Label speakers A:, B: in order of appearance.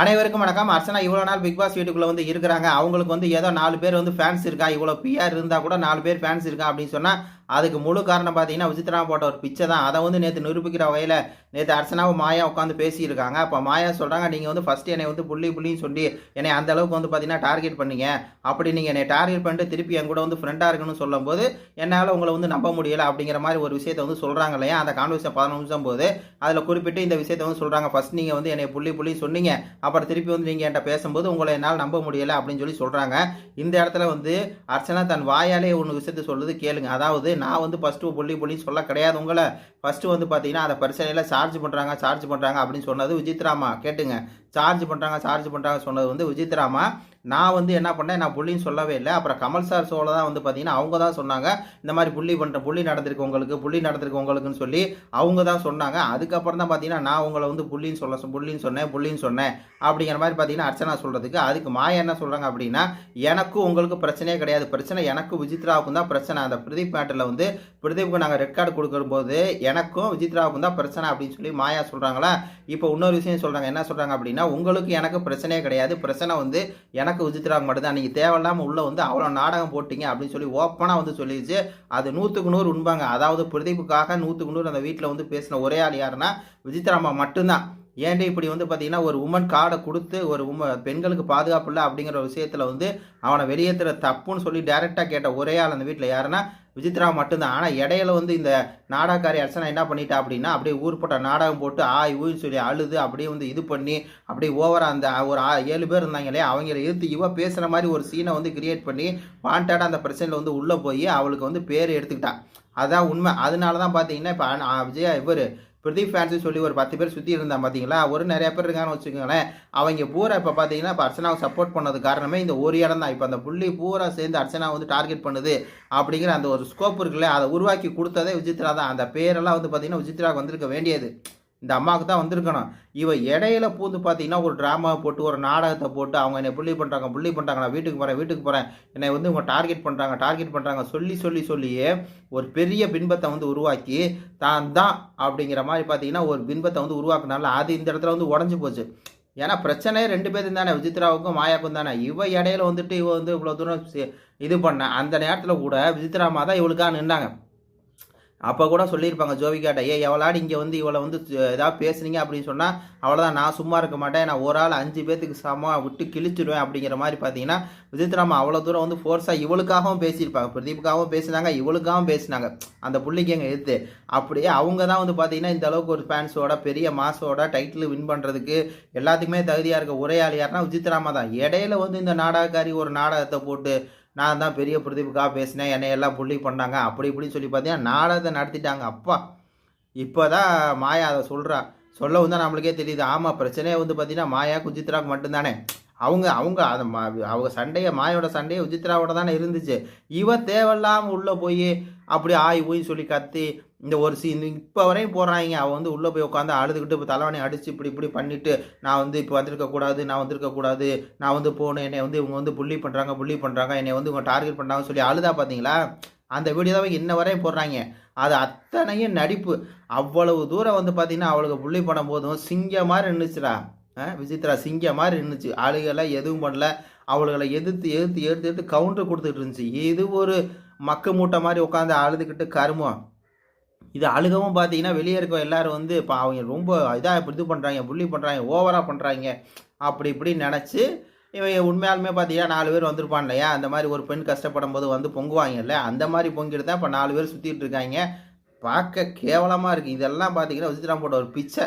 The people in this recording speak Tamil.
A: அனைவருக்கும் வணக்கம். அர்ச்சனா இவ்வளோ நாள் பிக் பாஸ் வீட்டுக்குள்ளே வந்து இருக்கிறாங்க. அவங்களுக்கு வந்து ஏதோ நாலு பேர் வந்து ஃபேன்ஸ் இருக்கா? இவ்வளோ பிஆர் இருந்தால் கூட நாலு பேர் ஃபேன்ஸ் இருக்கா அப்படின்னு சொன்னால் அதுக்கு முழு காரணம் பார்த்தீங்கன்னா விசித்ரா போட்ட ஒரு பிச்சை தான். அதை வந்து நேற்று நிரூபிக்கிற வகையில் நேற்று அர்ச்சனாவும் மாயா உட்காந்து பேசியிருக்காங்க. அப்போ மாயா சொல்கிறாங்க நீங்கள் வந்து ஃபஸ்ட்டு என்னை வந்து புள்ளி புள்ளின்னு சொல்லி என்னை அந்த அளவுக்கு வந்து பார்த்தீங்கன்னா டார்கெட் பண்ணீங்க. அப்படி நீங்கள் என்னை டார்கெட் பண்ணிட்டு திருப்பி என் கூட வந்து ஃப்ரெண்டாக இருக்குன்னு சொல்லும்போது என்னால் உங்களை வந்து நம்ப முடியலை. அப்படிங்கிற மாதிரி ஒரு விஷயத்தை வந்து சொல்கிறாங்க இல்லையா? அந்த கான்வர்சேஷன் பதினொன்று நிமிஷம் போது அதில் குறிப்பிட்டு இந்த விஷயத்தை வந்து சொல்கிறாங்க ஃபஸ்ட் நீங்கள் வந்து என்னை புள்ளி புள்ளி சொன்னீங்க. அப்புறம் திருப்பி வந்து நீங்கள் என்கிட்ட பேசும்போது உங்களை என்னால் நம்ப முடியலை. அப்படின்னு சொல்லி சொல்கிறாங்க இந்த இடத்துல வந்து அர்ச்சனா தன் வாயாலே ஒன்று விஷயத்தை சொல்லுது கேளுங்க. அதாவது நான் வந்து ஃபஸ்ட்டு புள்ளி புள்ளி சொல்ல கிடையாது உங்களை. ஃபஸ்ட்டு வந்து பார்த்தீங்கன்னா அதை பரிசனையில் சார்ஜ் பண்ணுறாங்க சார்ஜ் பண்ணுறாங்க அப்படின்னு சொன்னது விஜித்ராமா. கேட்டுங்க. சார்ஜ் பண்ணுறாங்க சார்ஜ் பண்ணுறாங்க சொன்னது வந்து விஜித்ராமா. நான் வந்து என்ன பண்ணேன் நான் புள்ளின்னு சொல்லவே இல்லை. அப்புறம் கமல் சார் சோழ தான் வந்து பார்த்தீங்கன்னா அவங்க தான் சொன்னாங்க. இந்த மாதிரி புள்ளி பண்ணுற புள்ளி நடந்திருக்கு உங்களுக்கு புள்ளி நடந்திருக்கு உங்களுக்குன்னு சொல்லி அவங்க தான் சொன்னாங்க. அதுக்கப்புறம் தான் பார்த்தீங்கன்னா நான் உங்களை வந்து புள்ளின்னு சொல்ல புள்ளின்னு சொன்னேன் புள்ளின்னு சொன்னேன். அப்படிங்கிற மாதிரி பார்த்தீங்கன்னா அர்ச்சனா சொல்கிறதுக்கு அதுக்கு மாயா என்ன சொல்கிறாங்க அப்படின்னா எனக்கும் உங்களுக்கு பிரச்சனையே கிடையாது. பிரச்சனை எனக்கும் விஜித்ராவுக்கும் தான் பிரச்சனை. அந்த பிரதீப் மேட்டரில் வந்து பிரதீப்புக்கு நாங்கள் ரெட் கார்டு கொடுக்கும்போது எனக்கும் விஜித்ராவுக்கும் தான் பிரச்சனை அப்படின்னு சொல்லி மாயா சொல்கிறாங்களா இப்போ இன்னொரு விஷயம் சொல்கிறாங்க என்ன சொல்கிறாங்க அப்படின்னா உங்களுக்கு எனக்கு பிரச்சனையே கிடையாது. பிரச்சனை வந்து எனக்கு விஜித்ராவுக்கு மட்டும்தான். நீங்கள் தேவையில்லாமல் உள்ளே வந்து அவ்வளோ நாடகம் போட்டிங்க அப்படின்னு சொல்லி ஓப்பனாக வந்து சொல்லிடுச்சு அது நூற்றுக்கு நூறு உண்பாங்க அதாவது பிரதீப்புக்காக நூற்றுக்கு நூறு அந்த வீட்டில் வந்து பேசின ஒரே ஆள் யாருன்னா விஜித்ராமா மட்டும்தான். ஏன்டி இப்படி வந்து பார்த்தீங்கன்னா ஒரு உமன் கார்டை கொடுத்து ஒரு உம பெண்களுக்கு பாதுகாப்பு இல்லை அப்படிங்கிற ஒரு விஷயத்தில் வந்து அவனை வெளியேற்றுற தப்புன்னு சொல்லி டேரெக்டாக கேட்ட ஒரே ஆள் அந்த வீட்டில் யாருன்னா விசித்ரா மட்டும்தான். ஆனால் இடையில வந்து இந்த நாடகக்காரி அர்ச்சனா என்ன பண்ணிட்டா அப்படின்னா அப்படியே ஊர்பட்ட நாடகம் போட்டு ஆய் ஊன்னு சொல்லி அழுது அப்படியே வந்து இது பண்ணி அப்படியே ஓவராக அந்த ஒரு ஆ- ஏழு பேர் இருந்தாங்க இல்லையா அவங்கள இழுத்து இவ பேசுகிற மாதிரி ஒரு சீனை வந்து கிரியேட் பண்ணி வாண்டடாக அந்த பிரச்சனையில் வந்து உள்ளே போய் அவளுக்கு வந்து பேர் எடுத்துக்கிட்டா. அதான் உண்மை. அதனால தான் பார்த்தீங்கன்னா இப்போ விஜயா இவர் பிரதீப் ஃபேன்ஸு சொல்லி ஒரு பத்து பேர் சுற்றி இருந்தான் பார்த்தீங்களா ஒரு நிறைய பேர் இருக்கான்னு வச்சுக்கோங்களேன். அவங்க பூரா இப்போ பார்த்தீங்கன்னா இப்போ அர்ச்சனாவை சப்போர்ட் பண்ணது காரணமே இந்த ஒரு இடம் தான். இப்போ அந்த புள்ளி பூரா சேர்ந்து அர்ச்சனா வந்து டார்கெட் பண்ணுது அப்படிங்கிற அந்த ஒரு ஸ்கோப் இருக்குல்ல அதை உருவாக்கி கொடுத்ததே விஜித்ரா தான். அந்த பேரெல்லாம் வந்து பார்த்தீங்கன்னா விஜித்ராவுக்கு வந்திருக்க வேண்டியது. இந்த அம்மாவுக்கு தான் வந்திருக்கணும். இவ இடையில பூந்து பார்த்தீங்கன்னா ஒரு ட்ராமா போட்டு ஒரு நாடகத்தை போட்டு அவங்க என்னை புள்ளி பண்ணுறாங்க புள்ளி பண்ணுறாங்க நான் வீட்டுக்கு போகிறேன் வீட்டுக்கு போகிறேன் என்னை வந்து இவங்க டார்கெட் பண்ணுறாங்க டார்கெட் பண்ணுறாங்க சொல்லி சொல்லி சொல்லியே ஒரு பெரிய பின்பத்தை வந்து உருவாக்கி தான் தான் அப்படிங்கிற மாதிரி பார்த்தீங்கன்னா ஒரு பின்பத்தை வந்து உருவாக்குனால அது இந்த இடத்துல வந்து உடஞ்சி போச்சு. ஏன்னா பிரச்சனையே ரெண்டு பேரும் தானே விஜித்ராவுக்கும் மாயாக்கும் தானே. இவ இடையில வந்துட்டு இவ வந்து இவ்வளோ தூரம் இது பண்ண அந்த நேரத்தில் கூட விஜித்ராமா தான் இவளுக்காக நின்றாங்க அப்போ கூட சொல்லியிருப்பாங்க ஜோவிகாட்ட ஏ எவளாடி இங்கே வந்து இவளை வந்து ஏதாவது பேசுனீங்க? அப்படின்னு சொன்னால் அவ்வளோதான் நான் சும்மா இருக்க மாட்டேன். நான் ஒரு ஆள் அஞ்சு பேத்துக்கு சமமாக விட்டு கிழிச்சிடுவேன் அப்படிங்கிற மாதிரி பார்த்தீங்கன்னா விஜயத்ராமா அவ்வளோ தூரம் வந்து ஃபோர்ஸாக இவளுக்காகவும் பேசியிருப்பாங்க. பிரதீப்புக்காகவும் பேசினாங்க இவளுக்காகவும் பேசினாங்க. அந்த பிள்ளைக்கு எங்கே எடுத்து அப்படியே அவங்க தான் வந்து பார்த்தீங்கன்னா இந்த அளவுக்கு ஒரு ஃபேன்ஸோட பெரிய மாஸோட டைட்டில் வின் பண்ணுறதுக்கு எல்லாத்துக்குமே தகுதியாக இருக்க உரையாளி யாருன்னா விஜித்ராமா தான். இடையில வந்து இந்த நாடகக்காரி ஒரு நாடகத்தை போட்டு நான் தான் பெரிய பிரதீப்புக்காக பேசினேன் என்னை எல்லாம் புள்ளி பண்ணாங்க. அப்படி இப்படின்னு சொல்லி பார்த்தீங்கன்னா நாடகத்தை நடத்திட்டாங்க. அப்பா இப்போ தான் மாயா அதை சொல்கிறா சொல்லவும் தான் நம்மளுக்கே தெரியுது. ஆமாம் பிரச்சனையே வந்து பார்த்தீங்கன்னா மாயா குஜித்ராவுக்கு மட்டும்தானே. அவங்க அவங்க அதை மா அவங்க சண்டையை மாயோட சண்டையை விசித்ராவோட தானே இருந்துச்சு. இவ தேவையில்லாமல் உள்ளே போய் அப்படி ஆய் ஊய் சொல்லி கத்தி இந்த ஒரு சீன் இப்போ வரையும் போடுறாங்க அவள் வந்து உள்ளே போய் உட்காந்து அழுதுகிட்டு இப்போ தலைவனை அடித்து இப்படி இப்படி பண்ணிவிட்டு நான் வந்து இப்போ வந்திருக்கக்கூடாது நான் வந்திருக்கக்கூடாது நான் வந்து போகணும் என்னை வந்து இவங்க வந்து புள்ளி பண்ணுறாங்க புள்ளி பண்ணுறாங்க என்னை வந்து இவங்க டார்கெட் பண்ணுறாங்கன்னு சொல்லி அழுதா பார்த்தீங்களா அந்த வீடியோ தான் இன்ன வரையும் போடுறாங்க. அது அத்தனையும் நடிப்பு. அவ்வளவு தூரம் வந்து பார்த்தீங்கன்னா அவளுக்கு புள்ளி பண்ணும் போதும் சிங்க மாதிரி நின்றுச்சுடா விசித்ரா சிங்க மாதிரி இருந்துச்சு ஆளுகெல்லாம் எதுவும் பண்ணல. அவளுகளை எதிர்த்து எதிர்த்து எடுத்து எடுத்து கவுண்டர் கொடுத்துட்டு இருந்துச்சு. இது ஒரு மக்க மூட்டை மாதிரி உட்காந்து அழுதுகிட்டு கருமம் இது அழுகவும் பார்த்தீங்கன்னா வெளியே இருக்க எல்லாரும் வந்து இப்போ அவங்க ரொம்ப இதாக இப்படி இது பண்ணுறாங்க புள்ளி பண்ணுறாங்க ஓவராக பண்ணுறாங்க அப்படி இப்படி நினச்சி இவன் உண்மையாலுமே பார்த்தீங்கன்னா நாலு பேர் வந்திருப்பான் இல்லையா? அந்த மாதிரி ஒரு பெண் கஷ்டப்படும் போது வந்து பொங்குவாங்கல்ல அந்த மாதிரி பொங்கிட்டு தான் இப்போ நாலு பேர் சுற்றிட்டு இருக்காங்க. பார்க்க கேவலமாக இருக்குது இதெல்லாம் பார்த்தீங்கன்னா விசித்ராம் போட்ட ஒரு பிச்சை.